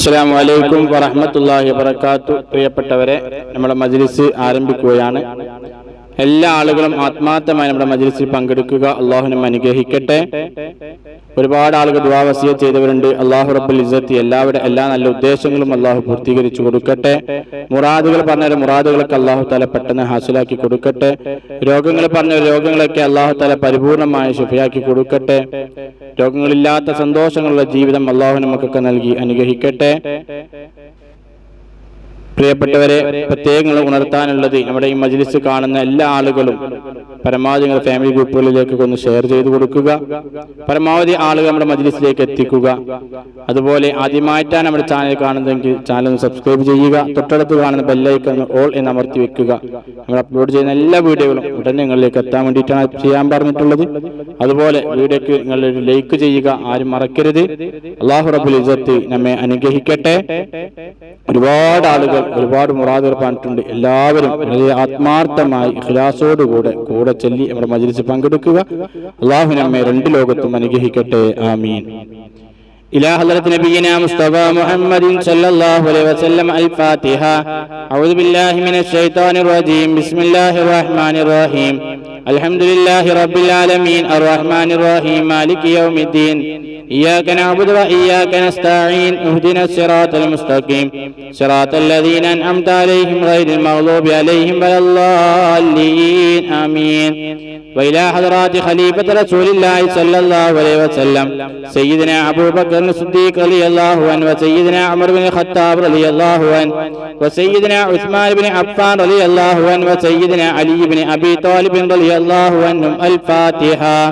അസ്സാം വലൈക്കും വറഹമത്തല്ലാഹി വബർക്കാത്തു പ്രിയപ്പെട്ടവരെ നമ്മുടെ മജ്ലിസ് ആരംഭിക്കുകയാണ്. എല്ലാ ആളുകളും ആത്മാർത്ഥമായി നമ്മുടെ മജ്ലിസിൽ പങ്കെടുക്കുക. അള്ളാഹുനും അനുഗ്രഹിക്കട്ടെ. ഒരുപാട് ആളുകൾ ദുവാവസിയ ചെയ്തവരുണ്ട്. അള്ളാഹു റബ്ബുൽ ഇസത്തി എല്ലാവരുടെ എല്ലാ നല്ല ഉദ്ദേശങ്ങളും അള്ളാഹു പൂർത്തീകരിച്ചു കൊടുക്കട്ടെ. മുറാദുകൾ പറഞ്ഞ മുറാദുകളൊക്കെ അള്ളാഹു തല പെട്ടെന്ന് ഹാസിലാക്കി കൊടുക്കട്ടെ. രോഗങ്ങൾ പറഞ്ഞ രോഗങ്ങളൊക്കെ അള്ളാഹു തല പരിപൂർണമായി ശുഭയാക്കി കൊടുക്കട്ടെ. രോഗങ്ങളില്ലാത്ത സന്തോഷങ്ങളുള്ള ജീവിതം അള്ളാഹു നമുക്കൊക്കെ നൽകി അനുഗ്രഹിക്കട്ടെ. പ്രിയപ്പെട്ടവരെ പ്രത്യേകങ്ങൾ ഉണർത്താനുള്ളത് നമ്മുടെ ഈ മജ്ലിസ് കാണുന്ന എല്ലാ ആളുകളും. പരമാവധി നിങ്ങളുടെ ഫാമിലി ഗ്രൂപ്പുകളിലേക്ക് ഒന്ന് ഷെയർ ചെയ്ത് കൊടുക്കുക. പരമാവധി ആളുകൾ നമ്മുടെ മജ്ലിസിലേക്ക് എത്തിക്കുക. അതുപോലെ ആദ്യമായിട്ടാണ് നമ്മുടെ ചാനൽ കാണുന്നതെങ്കിൽ ചാനൽ ഒന്ന് സബ്സ്ക്രൈബ് ചെയ്യുക. തൊട്ടടുത്ത് കാണുന്ന ബെല്ലൈക്കൺ ഓൾ എന്ന് അമർത്തി വെക്കുക. നമ്മൾ അപ്ലോഡ് ചെയ്യുന്ന എല്ലാ വീഡിയോകളും ഉടനെ നിങ്ങളിലേക്ക് എത്താൻ വേണ്ടിയിട്ടാണ് ചെയ്യാൻ പറഞ്ഞിട്ടുള്ളത്. അതുപോലെ വീഡിയോക്ക് നിങ്ങൾ ഒരു ലൈക്ക് ചെയ്യുക. ആരും മറക്കരുത്. അള്ളാഹു റബുൽ ഇസത്ത് നമ്മെ അനുഗ്രഹിക്കട്ടെ. ഒരുപാട് ആളുകൾ ഒരുപാട് മുറാദുകൾ പറഞ്ഞിട്ടുണ്ട് എല്ലാവരും വളരെ ആത്മാർത്ഥമായി ഇഖ്ലാസോടുകൂടെ കൂടെ ചൊല്ലി നമ്മുടെ മജ്ലിസിൽ പങ്കെടുക്കുക അള്ളാഹു നമ്മെ രണ്ട് ലോകത്തും അനുഗ്രഹിക്കട്ടെ ആമീൻ إلى حضرة نبينا مصطفى محمد صلى الله عليه وسلم الفاتحة أعوذ بالله من الشيطان الرجيم بسم الله الرحمن الرحيم الحمد لله رب العالمين الرحمن الرحيم مالك يوم الدين إياك نعبد وإياك نستعين اهدنا الصراط المستقيم صراط الذين أنعمت عليهم غير المغضوب عليهم ولا الضالين آمين وإلى حضرات خليفة رسول الله صلى الله عليه وسلم سيدنا أبو بكر الصديق رضي الله عنه وسيدنا عمر بن الخطاب رضي الله عنه وسيدنا عثمان بن عفان رضي الله عنه وسيدنا علي بن أبي طالب رضي الله عنهم الفاتحة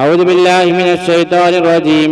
أعوذ بالله من الشيطان الرجيم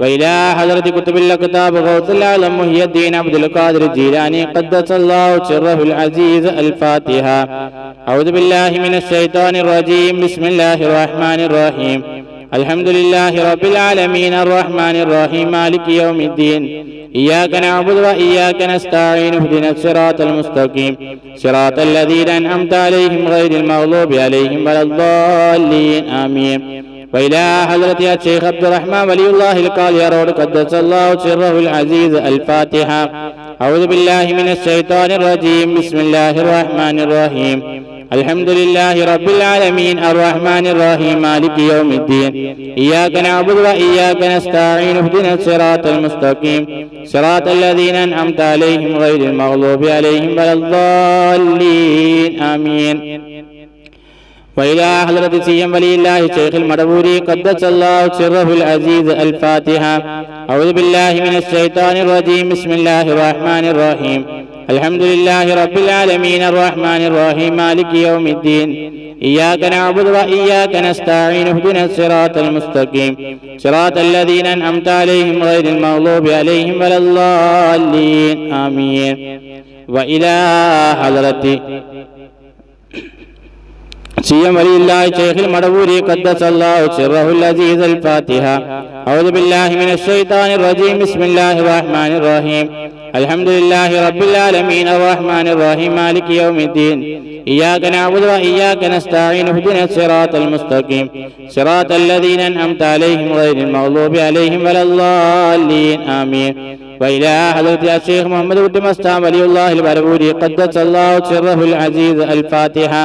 وإلى حضرة كتب الكتاب غوث العالم محي الدين عبد القادر الجيلاني قدس الله سره العزيز الفاتحة أعوذ بالله من الشيطان الرجيم بسم الله الرحمن الرحيم الحمد لله رب العالمين الرحمن الرحيم مالك يوم الدين إياك نعبد وإياك نستعين اهدنا الصراط المستقيم صراط الذين أنعمت عليهم غير المغضوب عليهم ولا الضالين آمين وإلى حضرة الشيخ عبد الرحمن ولي الله القالي رود قدس الله سره العزيز الفاتحة أعوذ بالله من الشيطان الرجيم بسم الله الرحمن الرحيم الحمد لله رب العالمين الرحمن الرحيم مالك يوم الدين إياك نعبد وإياك نستعين اهدنا الصراط المستقيم صراط الذين أنعمت عليهم غير المغضوب عليهم ولا الضالين آمين وإلى حضرة سيم ولي الله شيخ المدبوري قدس الله سره العزيز الفاتحة أعوذ بالله من الشيطان الرجيم بسم الله الرحمن الرحيم الحمد لله رب العالمين الرحمن الرحيم مالك يوم الدين إياك نعبد وإياك نستعين اهدنا الصراط المستقيم صراط الذين أنعمت عليهم غير المغضوب عليهم ولا الضالين آمين وإلى حضرة سيم ولي الله شيخ المدبوري قدس الله سره العزيز الفاتحة أعوذ بالله من الشيطان الرجيم بسم الله الرحمن الرحيم الحمد لله رب العالمين الرحمن الرحيم مالك يوم الدين إياك نعبد وإياك نستعين اهدنا الصراط المستقيم صراط الذين أنعمت عليهم غير المغضوب عليهم ولا الضالين آمين وإلى حضرة الشيخ محمد بن مستعم ولي الله البربوري قدس الله سره العزيز الفاتحة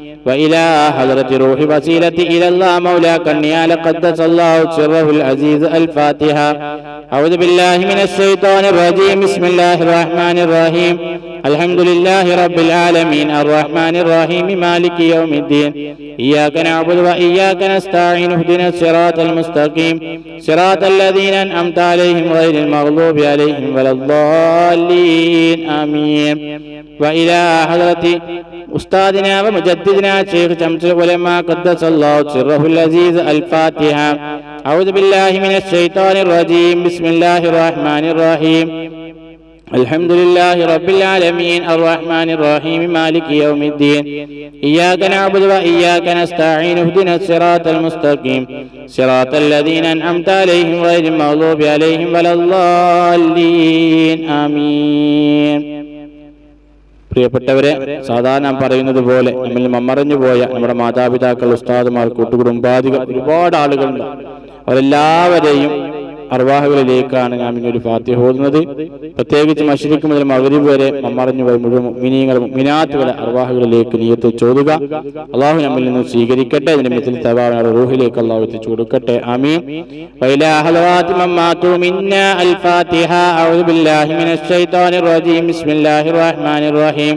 وإلى حضرة روح وسيلة إلى الله مولى كنيال قدس الله سره العزيز الفاتحة أعوذ بالله من الشيطان الرجيم بسم الله الرحمن الرحيم الحمد لله رب العالمين الرحمن الرحيم مالك يوم الدين إياك نعبد وإياك نستعين اهدنا الصراط المستقيم صراط الذين أنعمت عليهم غير المغضوب عليهم ولا الضالين آمين وإلى حضرة أستاذنا ومجددنا شيخ شمس العلماء قدس الله سره العزيز الفاتحة أعوذ بالله من الشيطان الرجيم بسم الله الرحمن الرحيم الحمد لله رب العالمين الرحمن الرحيم مالك يوم الدين إياك نعبد وإياك نستعين اهدنا الصراط المستقيم صراط الذين أنعمت عليهم غير المغضوب عليهم ولا الضالين آمين പ്രിയപ്പെട്ടവരെ സാധാരണ നാം പറയുന്നത് പോലെ നമ്മിൽ മമ്മറിഞ്ഞു പോയ നമ്മുടെ മാതാപിതാക്കൾ ഉസ്താദുമാർ കൂട്ടുകുടുംബാദികൾ ഒരുപാട് ആളുകളുണ്ട് അവരെല്ലാവരെയും അർവാഹുകളിലേക്കാണ് നാം ഇന്നൊരു ഫാത്തിഹ ഓതുന്നത് പ്രത്യേകിച്ച് മഷരിക്ക് മുതൽ മകരീബ് വരെ മമ്മറിഞ്ഞു പോയ മുഴുവൻ മിനിയങ്ങളും മിനാത്തുകളെ അർവാഹുകളിലേക്ക് നീയത്ത് ചോദുക അള്ളാഹു നമ്മിൽ നിന്ന് സ്വീകരിക്കട്ടെ അതിന്റെ മിത്തിൽ തവാണ് റൂഹിലേക്ക് അള്ളാഹു എത്തിച്ചു കൊടുക്കട്ടെ ആമീൻ وإلى أهلوات من ماتوا منا الفاتحة أعوذ بالله من الشيطان الرجيم بسم الله الرحمن الرحيم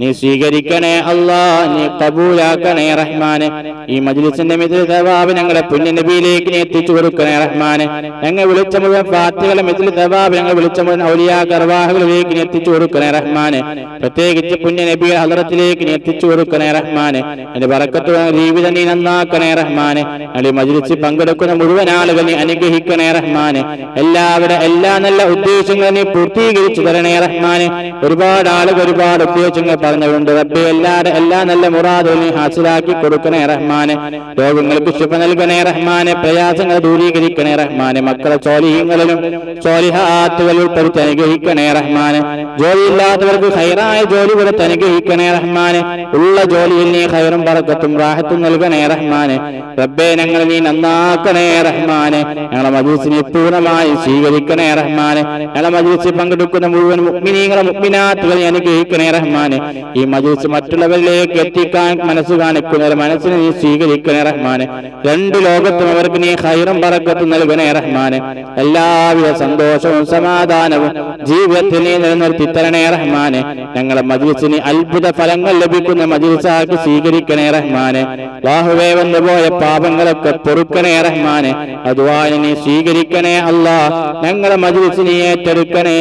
നീ സ്വീകരിക്കണേ അള്ളാ നീ കബൂലാക്കണേ റഹ്മാന്. ഈ മജ്ലിസിന്റെ മിഥുല തവാബ് ഞങ്ങളെ പുണ്യ നബിയിലേക്ക് നീ എത്തിച്ചു കൊടുക്കണേ റഹ്മാന്. ഞങ്ങൾ വിളിച്ച മുഴുവൻ പാർട്ടികളെ മിഥുല തവാബ് ഞങ്ങൾ വിളിച്ച മുഴുവൻ ഔലിയാ ഗർവാഹുകളിലേക്ക് നീ എത്തിച്ചു കൊടുക്കണേ റഹ്മാന്. പ്രത്യേകിച്ച് പുണ്യ നബിയുടെ ഹലറത്തിലേക്ക് നീ എത്തിച്ചു കൊടുക്കണേ റഹ്മാന്. എന്റെ പറക്കത്ത് ജീവിതം നീ നന്നാക്കണേ റഹ്മാന്. ഞങ്ങൾ ഈ മജ്ലിസിൽ പങ്കെടുക്കുന്ന മുഴുവൻ ആളുകൾ നീ അനുഗ്രഹിക്കണേ റഹ്മാന്. എല്ലാവരുടെ എല്ലാ നല്ല ഉദ്ദേശങ്ങളും നീ പൂർത്തീകരിച്ചു തരണേ റഹ്മാന്. ഒരുപാട് ആളുകൾ ഒരുപാട് ഉദ്ദേശങ്ങൾ പറഞ്ഞുകൊണ്ട് റബ്ബി എല്ലാ എല്ലാ നല്ല മുറാദും നീ ഹാസിലാക്കി കൊടുക്കണേ റഹ്മാനെ. രോഗങ്ങൾക്ക് ശുഭ നൽകണേ റഹ്മാനെ. പ്രയാസങ്ങൾ ദൂരീകരിക്കണേ റഹ്മാനെ. മക്കളെ ചോലിഹ്യങ്ങളിലും ചോലിഹാത്തുകൾ ഉൾപ്പെടുത്തി അനുഗ്രഹിക്കണേ റഹ്മാനെ. ജോലിയില്ലാത്തവർക്ക് ഹൈറായ ജോലി കൊടുത്ത് അനുഗ്രഹിക്കണേ റഹ്മാനെ. ഉള്ള ജോലിയിൽ നീ ഹൈറും പറക്കത്തും റാഹത്തും നൽകണേ റഹ്മാനെ. റബ്ബെ ഞങ്ങൾ നീ നന്നാക്കണേ റഹ്മാനെ. ഞങ്ങളെ മജീസിനെ പൂർണമായി സ്വീകരിക്കണേ റഹ്മാനെ. ഞങ്ങളെ മജീസിൽ പങ്കെടുക്കുന്ന മുഴുവൻ മുഗ്മിനീങ്ങളെ മുഗ്മിനാത്തുകളെ അനുഗ്രഹിക്കണേ റഹ്മാന്. ഈ മജീസ് മറ്റുള്ളവരിലേക്ക് എത്തിക്കാൻ മനസ്സ് കാണിക്കുന്ന മനസ്സിനെ നീ സ്വീകരിക്കണേ റഹ്മാന്. രണ്ട് ലോകത്തും അവർക്ക് നീ ഹൈറം പറക്കത്ത് നൽകണേ റഹ്മാന്. എല്ലാവിധ സന്തോഷവും സമാധാനവും ജീവിതത്തിൽ നീ നിലനിർത്തി തരണേ റഹ്മാന്. ഞങ്ങളെ മജീസിന് അത്ഭുത ഫലങ്ങൾ ലഭിക്കുന്ന മജീസാക്കി സ്വീകരിക്കണേ റഹ്മാന്. ബാഹുവേ വന്നുപോയ പാപങ്ങളൊക്കെ പൊറുക്കണേ റഹ്മാന്. അതുവായി നീ സ്വീകരിക്കണേ അല്ലാ ഞങ്ങളെ മജീസിനെ ഏറ്റെടുക്കണേ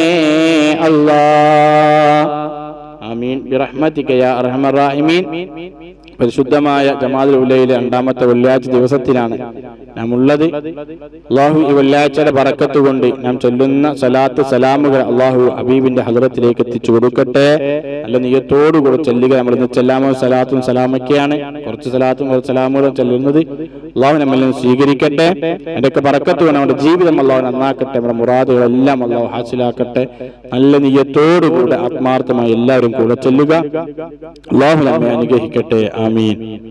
അല്ലാ ആമീൻ. ബിറഹ്മതിക യാ അർഹമർ റഹീമീൻ. പരിശുദ്ധമായ ജമാഅത്തുൽ ഉലയിലെ രണ്ടാമത്തെ വെള്ളിയാഴ്ച ദിവസത്തിലാണ്. നാം ഉള്ളത് അള്ളാഹു ഈ വെള്ളിയാഴ്ചയുടെ ബറക്കത്ത് കൊണ്ട് നാം ചൊല്ലുന്ന സലാത്ത് സലാമുകൾ അള്ളാഹു ഹബീബിന്റെ ഹലറത്തിലേക്ക് എത്തിച്ചു കൊടുക്കട്ടെ. നല്ല നീയത്തോടുകൂടി ചെല്ലുക. നമ്മൾ ഇന്ന് ചെല്ലാമോ? സലാത്തും സലാമൊക്കെയാണ്. കുറച്ച് സലാത്തും കുറച്ച് സലാമുകളും ചെല്ലുന്നത് അള്ളാഹു നിന്ന് സ്വീകരിക്കട്ടെ. എന്റെയൊക്കെ പറക്കത്തുകൊണ്ട് നമ്മുടെ ജീവിതം അള്ളാഹു നന്നാക്കട്ടെ. നമ്മുടെ മുറാദുകളെല്ലാം അള്ളാഹു ഹാസിലാക്കട്ടെ. നല്ല നീയത്തോടുകൂടെ ആത്മാർത്ഥമായി എല്ലാവരും കൂടെ ചെല്ലുക. അള്ളാഹു നമ്മെ അനുഗ്രഹിക്കട്ടെ. ആമീൻ.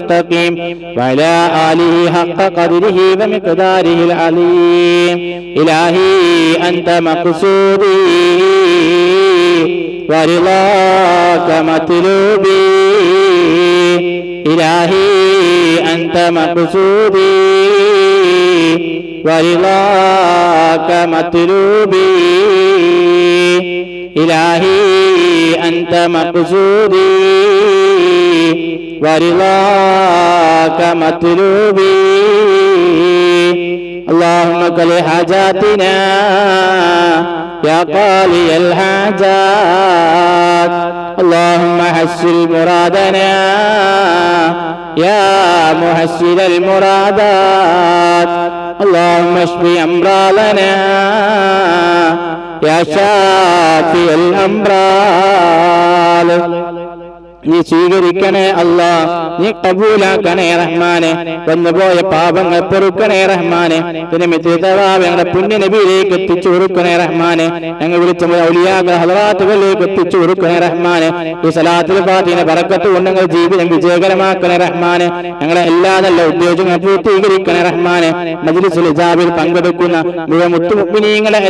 المستقيم وعلى آله حق قدره ومقداره العليم إلهي أنت مقصودي ورضاك مطلوبي إلهي أنت مقصودي ورضاك مطلوبي إلهي أنت مقصودي ورضاك مطلوبي اللهم قل حاجاتنا يا قاضي الحاجات اللهم حسن مرادنا يا محسن المرادات اللهم اشف امراضنا يا شافي الامراض നീ സ്വീകരിക്കണേ അല്ല. നീ കബൂലാക്കണേ റഹ്മാനെ. വന്നുപോയ പാപങ്ങൾ പൊറുക്കണേ റഹ്മാനെ. ഞങ്ങളുടെ പുണ്യ നബിയിലേക്ക് എത്തിച്ചു കൊടുക്കണേ റഹ്മാനെ. ഞങ്ങൾ വിളിച്ച ഹലറാത്തുകളിലേക്ക് എത്തിച്ചു കൊടുക്കണേ റഹ്മാനെ. ഈ സലാത്തിൽ പാട്ടിനെ പറക്കത്ത് കൊണ്ട് ഞങ്ങൾ ജീവിതം വിജയകരമാക്കണേ റഹ്മാനെ. ഞങ്ങളെ എല്ലാ നല്ല ഉദ്യോഗങ്ങൾ പൂർത്തീകരിക്കണേ റഹ്മാനെ. മജ്ലിസുൽ ജാബിൽ പങ്കെടുക്കുന്ന മുഴുവൻ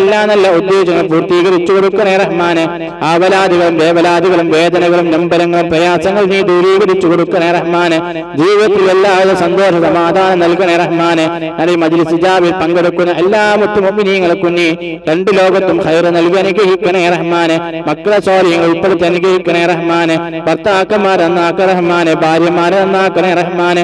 എല്ലാ നല്ല ഉദ്യോഗങ്ങൾ പൂർത്തീകരിച്ചു കൊടുക്കണേ റഹ്മാനെ. ആവലാദികളും വേവലാദികളും വേദനകളും നമ്പരങ്ങളും പ്രയാസങ്ങൾ നീ ദൂരീകരിച്ചു കൊടുക്കണേ റഹ്മാന്. ജീവിതത്തിൽ എല്ലാവരും സന്തോഷ സമാധാനം നൽകണേ റഹ്മാന്. അല്ലെ മജ്ലിസ് ഇജാബിൽ പങ്കെടുക്കുന്ന എല്ലാ മുത്തുമൊമ്മിനീങ്ങൾക്കും നീ രണ്ട് ലോകത്തും ഹൈർ നൽകി അനുഗ്രഹിക്കണേ റഹ്മാന്. മക്കളെ സോറിയങ്ങൾ ഉൾപ്പെടുത്തി അനുഗ്രഹിക്കണേ റഹ്മാന്. ഭർത്താക്കന്മാരെ നന്നാക്ക റഹ്മാന്. ഭാര്യമാരെ നന്നാക്കണേ റഹ്മാന്.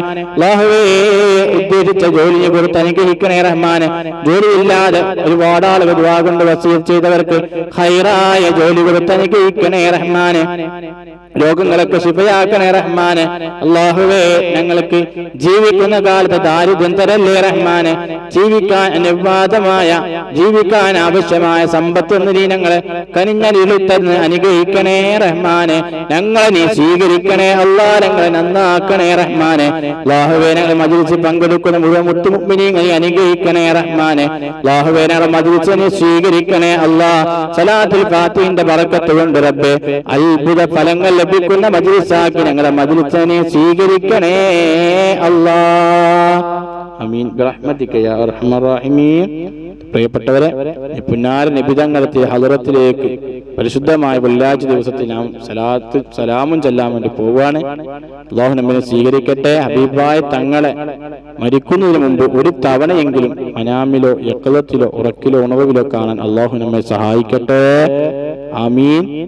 ഉദ്ദേശിച്ച ജോലിയെ കൊടുത്ത് അനുഗ്രഹിക്കണേ റഹ്മാന്. ജോലിയില്ലാതെ ഒരുപാട് ആളുകൾ കൊണ്ട് വസീർ ചെയ്തവർക്ക് ഹൈറായ ജോലി കൊടുത്ത് അനുഗ്രഹിക്കണേ റഹ്മാനെ. രോഗങ്ങളൊക്കെ ശിഫയാക്കണേ റഹ്മാനെ. അള്ളാഹുവേ ഞങ്ങൾക്ക് ജീവിക്കുന്ന കാലത്ത് ദാരിദ്ര്യം തരല്ലേ റഹ്മാനെ? ജീവിക്കാൻ അനുവാദമായ ജീവിക്കാൻ ആവശ്യമായ സമ്പത്ത് നീ ഞങ്ങളെ കനിഞ്ഞലിളിത്തന്ന് അനുഗ്രഹിക്കണേ റഹ്മാനെ. ഞങ്ങളെ നീ സ്വീകരിക്കണേ അള്ളാ ഞങ്ങളെ നന്നാക്കണേ റഹ്മാനെ. അള്ളാഹുവേ ഞങ്ങൾ മജിലിച്ച് പങ്കെടുക്കുന്ന മുഴുവൻ മുട്ടുമുമ്പിനെയും നീ അനുഗ്രഹിക്കണേ റഹ്മാനെ. അള്ളാഹുവേ ഞങ്ങൾ മജിലിച്ച് നീ സ്വീകരിക്കണേ അള്ളാ സലാത്തിൽ ഫാത്തിന്റെ പറക്കത്ത് കൊണ്ട് റബ്ബേ. അത്ഭുത ഫലങ്ങൾ ലഭിക്കുന്ന മജിലിസാക്കി ഞങ്ങളെ മജിലിച്ചനെ സ്വീകരിക്കണേ. അല്ലാ. അമീൻ. പ്രിയപ്പെട്ടവരെ പുന്നാര നിബിതങ്ങളെത്തിയ ഹലറത്തിലേക്ക് പരിശുദ്ധമായ വെള്ളിയാഴ്ച ദിവസത്തിൽ നാം സലാത്ത് സലാമും ചെല്ലാൻ വേണ്ടി പോവുകയാണ്. നമ്മെ സ്വീകരിക്കട്ടെ. ഹബീബായ തങ്ങളെ മരിക്കുന്നതിന് മുമ്പ് ഒരു തവണയെങ്കിലും അനാമിലോ യക്കളത്തിലോ ഉറക്കിലോ ഉണവിലോ കാണാൻ അള്ളാഹു നമ്മെ സഹായിക്കട്ടെ. ആമീൻ.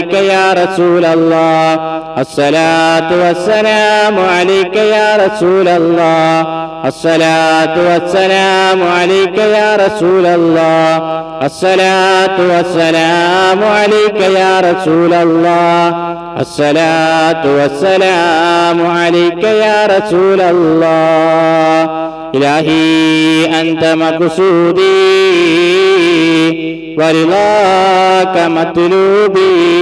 يا رسول الله. الصلاة والسلام عليك يا رسول الله. الصلاة والسلام عليك يا رسول الله. الصلاة والسلام عليك يا رسول الله. الصلاة والسلام عليك يا رسول الله. إلهي أنت مقصودي ورضاك مطلوبي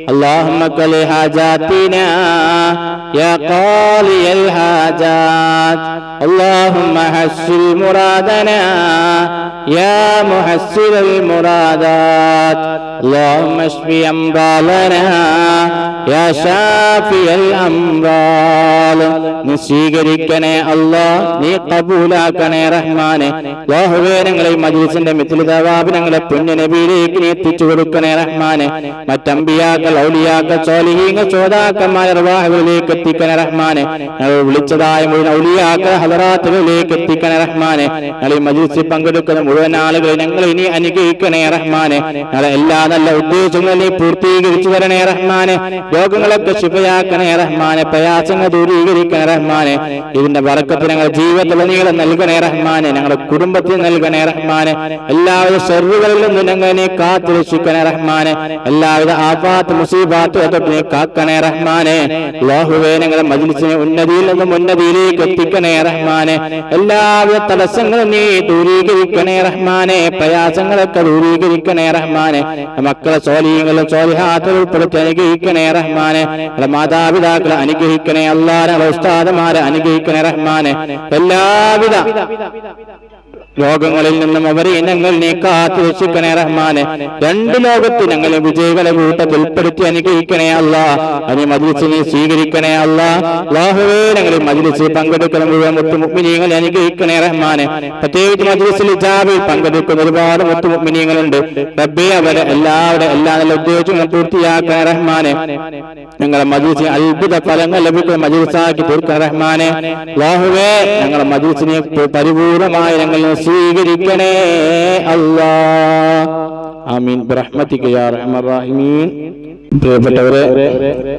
اللهم كل حاجاتنا يا قاضي الحاجات اللهم حسن مرادنا يا محسن المرادات اللهم اشف امراضنا يا شافي الامراض നീ സ്വീകരിക്കണേ അല്ലാ നീ കബൂലാക്കണേ റഹ്മാനെ ലാഹുവേ ഞങ്ങളെ മജീസിന്റെ മിഥിലിതാവാബ് ഞങ്ങളെ പുണ്യനബിയിലേക്ക് നീ എത്തിച്ചു കൊടുക്കണേ റഹ്മാനെ മറ്റമ്പിയാക്കൾ എത്തിക്കണേ ഞങ്ങൾ ഞങ്ങൾ ഈ പങ്കെടുക്കുന്ന മുഴുവൻ ആളുകളെ ഞങ്ങൾ ഇനി അനുഗ്രഹിക്കണേ റഹ്മാനെ. ഞങ്ങളെ എല്ലാ നല്ല ഉദ്ദേശങ്ങളും പൂർത്തീകരിച്ചു തരണേ റഹ്മാനെ. രോഗങ്ങളൊക്കെ ശുഭയാക്കണേ റഹ്മാനെ. പ്രയാസങ്ങൾ ദൂരീകരിക്കണേ റഹ്മാനെ. ഇതിന്റെ വറക്കത്ത് ഞങ്ങളുടെ ജീവിതത്തിൽ നീളം നൽകണേ റഹ്മാനെ. ഞങ്ങളുടെ കുടുംബത്തിൽ നൽകണേ റഹ്മാനെ. എല്ലാവിധ സെർവുകളിൽ നിന്നും ഞങ്ങളെ കാത്തു രക്ഷിക്കണേ റഹ്മാനെ. എല്ലാവിധ ആപാത്ത് കാക്കണേ റഹ്മാനെ. ലോഹുവേ ഞങ്ങളുടെ മജിലിസിനെ ഉന്നതിയിൽ നിന്നും ഉന്നതിയിലേക്ക് എത്തിക്കണേ റഹ്മാനെ. എല്ലാവിധ തടസ്സങ്ങളും നീ ദൂരീകരിക്കണേ റഹ്മാനെ. പ്രയാസങ്ങളൊക്കെ ദൂരീകരിക്കണേ റഹ്മാനെ. മക്കളെ സോലിയങ്ങളും സോലിഹാത്തും ഉൾപ്പെടുത്തി അനുഗ്രഹിക്കണേ റഹ്മാനെ. മാതാപിതാക്കളെ അനുഗ്രഹിക്കണേ. അള്ളാരെ ഉസ്താദമാരെ അനുഗ്രഹിക്കണേ റഹ്മാനെ. എല്ലാവിധ രോഗങ്ങളിൽ നിന്നും അവരെ ഇനങ്ങൾ നീ കാത്തു രക്ഷിക്കണേ റഹ്മാനെ. രണ്ട് ലോകത്ത് ഞങ്ങളെ വിജയികളെ കൂട്ടത്തിൽ ഉൾപ്പെടുത്തി അനുഗ്രഹിക്കണേ അല്ല. അനി മജിലിസിനെ സ്വീകരിക്കണേ അല്ല. ലാഹുവേ ഞങ്ങൾ മജിലിസ് പങ്കെടുക്കുന്ന മുഴുവൻ മുത്തുമുഗ്മിനീങ്ങളെ അനുഗ്രഹിക്കണേ റഹ്മാനെ. പ്രത്യേകിച്ച് മജിലിസിൽ ജാബിൽ പങ്കെടുക്കുന്ന ഒരുപാട് മുത്തുമുഗ്മിനീങ്ങളുണ്ട് റബ്ബെ അവരെ എല്ലാവരുടെ എല്ലാ നല്ല ഉദ്ദേശങ്ങളും പൂർത്തിയാക്കണേ റഹ്മാനെ. ഞങ്ങളെ മജിലിസിന് അത്ഭുത ഫലങ്ങൾ ലഭിക്കുന്ന മജിലിസാക്കി തീർക്കണേ റഹ്മാനെ. ലാഹുവേ ഞങ്ങളെ മജിലിസിനെ പരിപൂർണമായി ഞങ്ങൾ സ്വീകരിക്കണേ അല്ലാ. ആമീൻ. ബിറഹ്മതിക യാ അർഹമർ റഹീമീൻ. പ്രിയപ്പെട്ടവരെ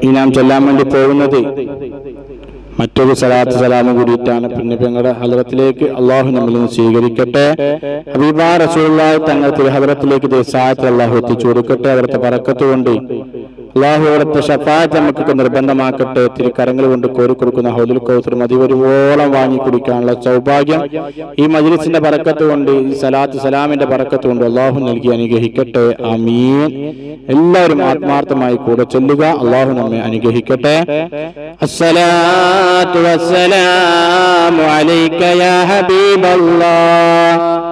ഈ നാം ചൊല്ലാൻ വേണ്ടി പോകുന്നത് മറ്റൊരു സലാത്ത് സലാമ കൂടിയിട്ടാണ്. പിന്നെ ഞങ്ങളുടെ ഹലറത്തിലേക്ക് അള്ളാഹു നമ്മിൽ നിന്ന് സ്വീകരിക്കട്ടെ. ഹബീബാ റസൂള്ളായി തങ്ങൾ തിരുഹലറത്തിലേക്ക് ദേശായത്തിൽ അള്ളാഹു എത്തിച്ചു കൊടുക്കട്ടെ. അവരുടെ പറക്കത്ത് കൊണ്ട് ഷഫാറ്റ് നമുക്കൊക്കെ നിർബന്ധമാക്കട്ടെ. തിരുക്കരങ്ങൾ കൊണ്ട് കോരി കൊടുക്കുന്ന ഹൗദുൽ കൗസർ മതി. ഒരുവോളം വാങ്ങി കുടിക്കാനുള്ള സൗഭാഗ്യം ഈ മജ്ലിസിന്റെ പറക്കത്ത് കൊണ്ട് ഈ സലാത്ത് സലാമിന്റെ പറക്കത്ത് കൊണ്ട് അള്ളാഹു നൽകി അനുഗ്രഹിക്കട്ടെ. അമീൻ എല്ലാവരും ആത്മാർത്ഥമായി കൂടെ ചൊല്ലുക. അള്ളാഹു നമ്മെ അനുഗ്രഹിക്കട്ടെ. അസ്സലാത്തു വസ്സലാമു അലൈക യാ ഹബീബല്ലാഹ്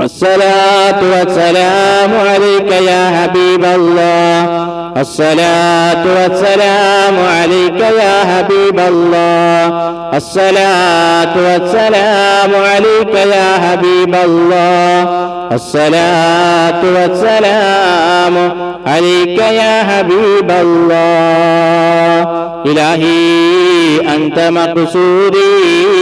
الصلاة والسلام عليك يا حبيب الله. الصلاة والسلام عليك يا حبيب الله. الصلاة والسلام عليك يا حبيب الله. الصلاة والسلام عليك يا حبيب الله. إلهي أنت مقصودي.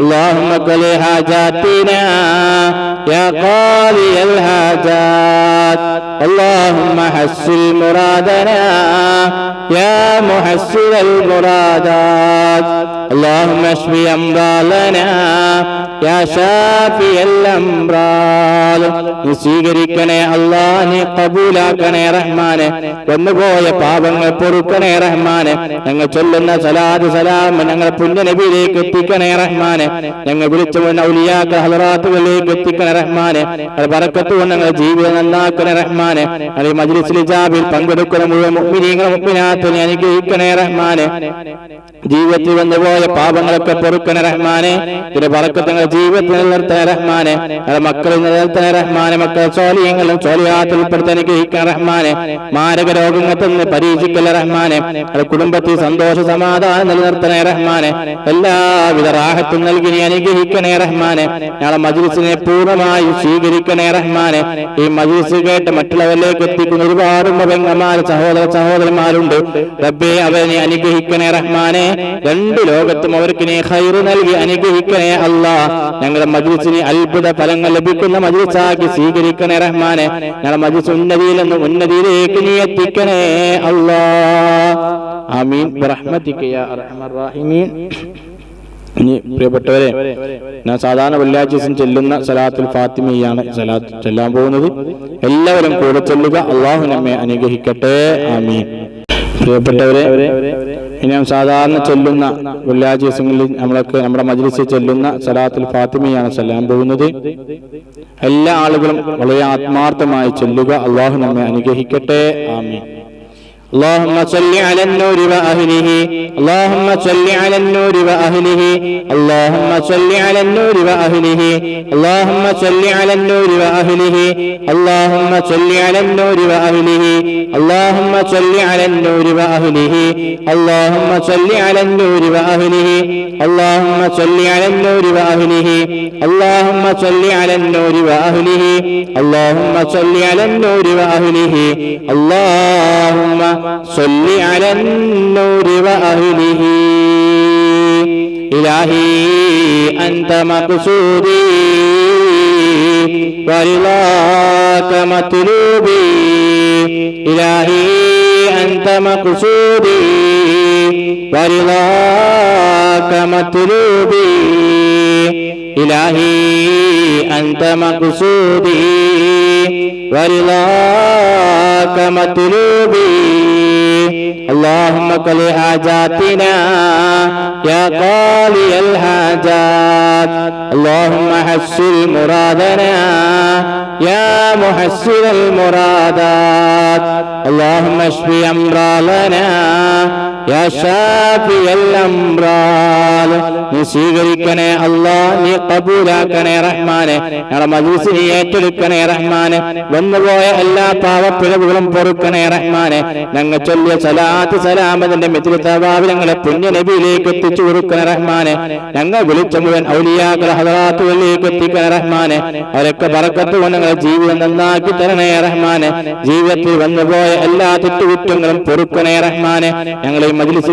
اللهم قل حاجاتنا يا قاضي الحاجات اللهم حسن مرادنا يا محسن المرادات اللهم اشف امراضنا يا شافي الامراض നീ സ്വീകരിക്കണേ അല്ലാ നീ കബൂലാക്കണേ റഹ്മാനെ വന്നുപോയ പാപങ്ങൾ പൊറുക്കണേ റഹ്മാനെ ഞങ്ങൾ ചൊല്ലുന്ന സലാദ് സലാം ഞങ്ങൾ പുണ്യനബിയിലേക്ക് എത്തിക്കണേ റഹ്മാനെ. ഞങ്ങൾ വിളിച്ചു ഔലിയാക്കൾ ഹലറാത്തുകളിലേക്ക് എത്തിക്കണ റഹ്മാനെ. പറക്കത്ത് കൊണ്ട് ഞങ്ങളുടെ ജീവിതം നന്നാക്കണ റഹ്മാനെ. അത് മജ്ലിസിൽ ജാബിൽ പങ്കെടുക്കുന്ന മുഴുവൻ മുഗ്മിനീങ്ങൾ മുഗ്മിനാത്തിനെ അനുഗ്രഹിക്കണേ റഹ്മാനെ. ജീവിതത്തിൽ വന്നുപോയ പാപങ്ങളൊക്കെ പൊറുക്കണ റഹ്മാനെ. ഇതിന്റെ പറക്കത്ത് ഞങ്ങളുടെ ജീവിതത്തിൽ നിലനിർത്തണ റഹ്മാനെ. അത് മക്കളിൽ നിലനിർത്തണ റഹ്മാനെ. മക്കളെ ചോലിയങ്ങളും ചോലിയാത്തിൽ ഉൾപ്പെടുത്തി അനുഗ്രഹിക്കണ റഹ്മാനെ. മാരക രോഗങ്ങളെ തന്നെ പരീക്ഷിക്കല റഹ്മാനെ. കുടുംബത്തിൽ സന്തോഷ സമാധാനം നിലനിർത്തണേ റഹ്മാനെ. എല്ലാവിധ റാഹത്തും നൽകി അനുഗ്രഹിക്കണേ റഹ്മാനെ. ഞങ്ങളെ മജ്ലിസിനെ പൂർണമായി സ്വീകരിക്കണേ റഹ്മാനെ. ഈ മജ്ലിസ് കേട്ട് മറ്റുള്ളവരിലേക്ക് എത്തിക്കുന്ന ഒരുപാട് മൃഗങ്ങമാര് സഹോദര സഹോദരന്മാരുണ്ട് റബ്ബേ അവനെ അനുഗ്രഹിക്കണേ റഹ്മാനെ. രണ്ട് ലോകത്തും അവർക്ക് നീ ഹൈറ് നൽകി അനുഗ്രഹിക്കണേ അല്ല. ഞങ്ങളുടെ മജ്ലിസിന് അത്ഭുത ഫലങ്ങൾ ലഭിക്കുന്ന മജ്ലിസാക്കി സ്വീകരിക്കണേ റഹ്മാനെ. ഞങ്ങളുടെ മജ്ലിസ് ഉന്നതിയിൽ നിന്ന് ഉന്നതിയിലേക്ക് നീ എത്തിക്കണേ അല്ലാ. ആമീൻ. ബിറഹ്മതിക യാ അർഹമർ റഹീമീൻ. ഇനി പ്രിയപ്പെട്ടവരെ ഞാൻ സാധാരണ വെള്ളിയാഴ്ച ദിവസം ചെല്ലുന്ന സലാത്തുൽ ഫാത്തിമയാണ് സലാത്ത് ചെല്ലാൻ പോകുന്നത്. എല്ലാവരും കൂടെ ചെല്ലുക. അള്ളാഹു നമ്മെ അനുഗ്രഹിക്കട്ടെ. ആമീൻ. പ്രിയപ്പെട്ടവരെ ഇനി ഞാൻ സാധാരണ ചെല്ലുന്ന വെള്ളിയാഴ്ച ദിവസങ്ങളിൽ നമ്മളൊക്കെ നമ്മുടെ മജ്ലിസിൽ ചെല്ലുന്ന സലാത്തുൽ ഫാത്തിമയാണ് ചെല്ലാൻ പോകുന്നത്. എല്ലാ ആളുകളും വളരെ ആത്മാർത്ഥമായി ചെല്ലുക. അള്ളാഹു നമ്മെ അനുഗ്രഹിക്കട്ടെ. ആമീൻ. اللهم صل على النور وأهله اللهم صل على النور وأهله اللهم صل على النور وأهله اللهم صل على النور وأهله اللهم صل على النور وأهله اللهم صل على النور وأهله اللهم صل على النور وأهله اللهم صل على النور وأهله اللهم صل على النور وأهله اللهم صل على النور وأهله اللهم صل على النور وأهله إلهي أنت مقصودي ورضاك مطلوبي إلهي أنت مقصودي ورضاك مطلوبي إلهي أنت مقصودي ورضاك مطلوبي اللهم قل حاجاتنا يا قاضي الحاجات اللهم حسن مرادنا يا محسن المرادات. اللهم اشف أمرالنا. يا شافي الأمراض നീ സ്വീകരിക്കണേ അള്ളാ നീ കബൂലാക്കണേ റഹ്മാനെ. ഞങ്ങളുടെ മജീസ് നീ ഏറ്റെടുക്കണേ റഹ്മാനെ. വന്നുപോയ എല്ലാ പാവപ്പിഴവുകളും പൊറുക്കണേ റഹ്മാനെ. ഞങ്ങൾ ചൊല്ലിയ സലാത്ത് സലാമതിന്റെ മിത്ര തവാബ് ഞങ്ങളെ പുണ്യ നബിയിലേക്ക് എത്തിച്ചു കൊടുക്കണേ റഹ്മാനെ. ഞങ്ങൾ വിളിച്ച മുഴുവൻ ഔലിയാക്കളെ ഹദറാത്തുകളിലേക്ക് എത്തിക്കണേ റഹ്മാനെ. അവരൊക്കെ പറക്കത്ത് കൊണ്ട് ഞങ്ങളെ ജീവിതം നന്നാക്കി തരണേ റഹ്മാനെ. ജീവിതത്തിൽ വന്നുപോയ എല്ലാ തെറ്റുകുറ്റങ്ങളും പൊറുക്കണേ റഹ്മാനെ. ഞങ്ങളെ ഈ മജ്ലിസ്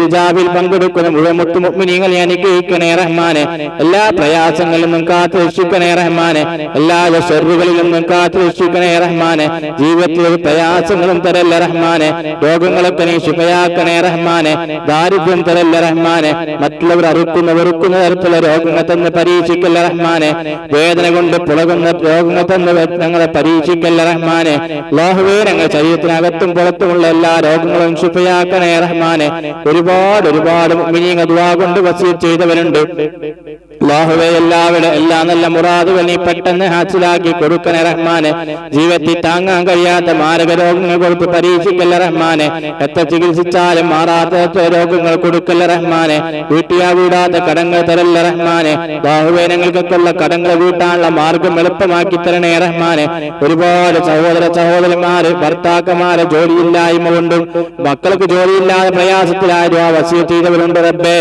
പങ്കെടുക്കുന്ന മുഴുവൻ മുത്തുമുഗ്മിനീങ്ങളെ അനുഗ്രഹിക്കണേ റഹ്മാനെ. എല്ലാ പ്രയാസങ്ങളിൽ നിന്നും കാത്തു രക്ഷിക്കണേ റഹ്മാനെ. എല്ലാ ഷെറുകളിൽ നിന്നും കാത്തു രക്ഷിക്കണേ റഹ്മാനെ. ജീവിതത്തിൽ ഒരു പ്രയാസങ്ങളും തരല്ല റഹ്മാനെ. രോഗങ്ങളൊക്കെ നീ ശുഭയാക്കണേ റഹ്മാനെ. ദാരിദ്ര്യം തരല്ല റഹ്മാനെ. മറ്റുള്ളവർ അറുക്കുന്ന വെറുക്കുന്ന തരത്തിലുള്ള രോഗങ്ങൾ തന്ന് പരീക്ഷിക്കല്ല റഹ്മാനെ. വേദന കൊണ്ട് പുളകുന്ന രോഗങ്ങൾ തന്ന് ഞങ്ങളെ പരീക്ഷിക്കല്ല റഹ്മാനെ. അല്ലാഹുവേ ഞങ്ങൾ ശരീരത്തിനകത്തും പുറത്തുമുള്ള എല്ലാ രോഗങ്ങളും ശുഭയാക്കണേ റഹ്മാനെ. ഒരുപാട് ഒരുപാട് മിനിങ് ദുആ കൊണ്ട് വസീർ ചെയ്തവരുണ്ട്. അല്ലാഹുവേ എല്ലാവിടെ എല്ലാ നല്ല മുറാദുകൾ നീ പെട്ടെന്ന് ഹാസിലാക്കി കൊടുക്കണേ റഹ്മാനെ. ജീവിതത്തിൽ താങ്ങാൻ കഴിയാത്ത മാരക രോഗങ്ങൾ കൊടുത്ത് പരീക്ഷിക്കല്ല റഹ്മാനെ. എത്ര ചികിത്സിച്ചാലും മാറാത്ത രോഗങ്ങൾ കൊടുക്കല്ല റഹ്മാനെ. വീട്ടിയാ വീടാത്ത കടങ്ങൾ തരല്ല റഹ്മാനെ. ബാഹുവേ ഞങ്ങൾക്കൊക്കെ ഉള്ള കടങ്ങൾ വീട്ടാനുള്ള മാർഗം എളുപ്പമാക്കി തരണേ റഹ്മാനെ. ഒരുപാട് സഹോദര സഹോദരന്മാര് ഭർത്താക്കന്മാരെ ജോലിയില്ലായ്മ കൊണ്ടും മക്കൾക്ക് ജോലിയില്ലാതെ പ്രയാസത്തിലായ വസീ ചെയ്തവരുണ്ട് റബ്ബേ.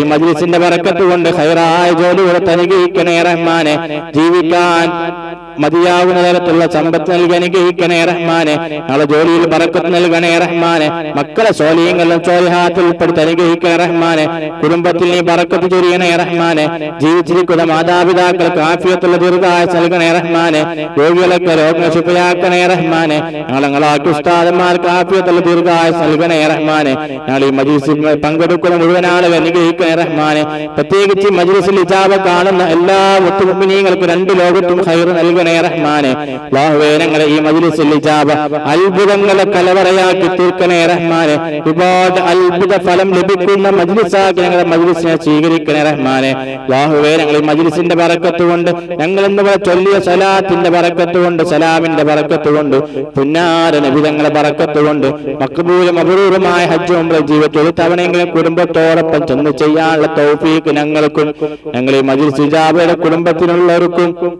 ഈ മജ്ലിസിന്റെ വരക്കത്തുകൊണ്ട് ഹൈറായ ജോലി കൊടുത്ത് അനുഗ്രഹിക്കണേ റഹ്മാനെ. ജീവിക്കാൻ മതിയാവുന്ന തരത്തിലുള്ള സമ്പത്ത് നൽകി അനുഗ്രഹിക്കണേ റഹ്മാനെ. നാളെ ജോലിയിൽ പറക്കത്ത് നൽകണേ റഹ്മാനെ. മക്കളെ സോലിയങ്ങളിലും സോലിഹാത്തിൽ ഉൾപ്പെടുത്തി അനുഗ്രഹിക്കണേ റഹ്മാനെ. കുടുംബത്തിൽ നീ പറക്കത്ത് ചൊരിയണേ റഹ്മാനെ. ജീവിച്ചിരിക്കുന്ന മാതാപിതാക്കൾക്ക് ആഫിയത്തുള്ള ദീർഘായസ് നൽകണേ റഹ്മാനെ. രോഗികളൊക്കെ രോഗശുഭയാക്കണേ ശുഭയാക്കണേ റഹ്മാനെ. ഞങ്ങളങ്ങളാക്കി ഉസ്താദന്മാർക്ക് ആഫിയത്തുള്ള ദീർഘായസ് നൽകണേ റഹ്മാനെ. ഞങ്ങൾ ഈ മജീസിൽ പങ്കെടുക്കുന്ന മുഴുവൻ ആളുകൾ അനുഗ്രഹിക്കണേ റഹ്മാനെ. പ്രത്യേകിച്ച് മജീസിൽ ഇജാബ കാണുന്ന എല്ലാ മുത്തുമുമ്പിനീങ്ങൾക്കും രണ്ട് ലോകത്തും ഹൈർ നൽകണേ റഹ്മാനെ. അല്ലാഹുവേ ഞങ്ങളെ ഈ മജ്ലിസിൽ ഇജാബ അത്ഭുതങ്ങളെ കലവറയാക്കി തീർക്കണേ റഹ്മാനെ. ഒരുപാട് അത്ഭുത ഫലം ലഭിക്കുന്ന മജിലിസാക്കി ഞങ്ങളെ മജിലിസിനെ സ്വീകരിക്കണേ റഹ്മാനെ. അല്ലാഹുവേ ഞങ്ങൾ ഈ മജിലിസിന്റെ പറക്കത്തുകൊണ്ട് ഞങ്ങൾ ഇന്ന് ചൊല്ലിയ സലാത്തിന്റെ പറക്കത്തുകൊണ്ട് സലാമിന്റെ പറക്കത്തുകൊണ്ട് പുന്നാര നബിതങ്ങളെ പറക്കത്തുകൊണ്ട് കൊണ്ട് മക്ബൂലും അപൂർവമായ ഹജ്ജും ജീവിതത്തിൽ ഒരു തവണയെങ്കിലും കുടുംബത്തോടൊപ്പം ചെന്ന് ചെയ്യാനുള്ള തൗഫീക്ക് ഞങ്ങൾക്കും ഞങ്ങൾ ഈ മജിൽ സിജാബയുടെ കുടുംബത്തിനുള്ളവർക്കും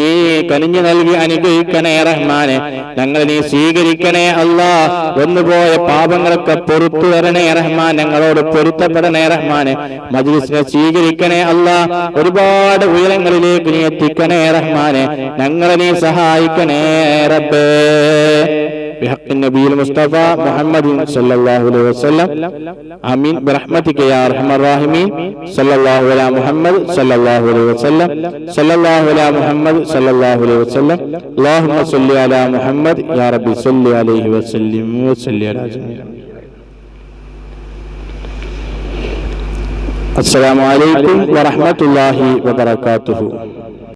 ഈ കനിഞ്ഞു നൽകി അനുഗ്രഹിക്കണേ റഹ്മാനെ. ഞങ്ങൾ നീ സ്വീകരിക്കണേ അല്ലാ. വന്നുപോയ പാപങ്ങളൊക്കെ പൊറത്തു വരണേ റഹ്മാൻ. ഞങ്ങളോട് പൊരുത്തപ്പെടണേ റഹ്മാനെ. മജിസിനെ സ്വീകരിക്കണേ അല്ലാ. ഒരുപാട് ഉയരങ്ങളിലേക്ക് നീ എത്തിക്കണേ റഹ്മാനെ. ഞങ്ങളെ നീ സഹായിക്കണേ റബ്ബേ. بحق النبي المصطفى محمد صلى الله عليه وسلم آمين برحمتك يا أرحم الراحمين صلى الله على محمد صلى الله عليه وسلم صلى الله على محمد صلى الله عليه وسلم اللهم صل على محمد يا ربي صل عليه وسلم وصل على جميع السلام عليكم ورحمة الله وبركاته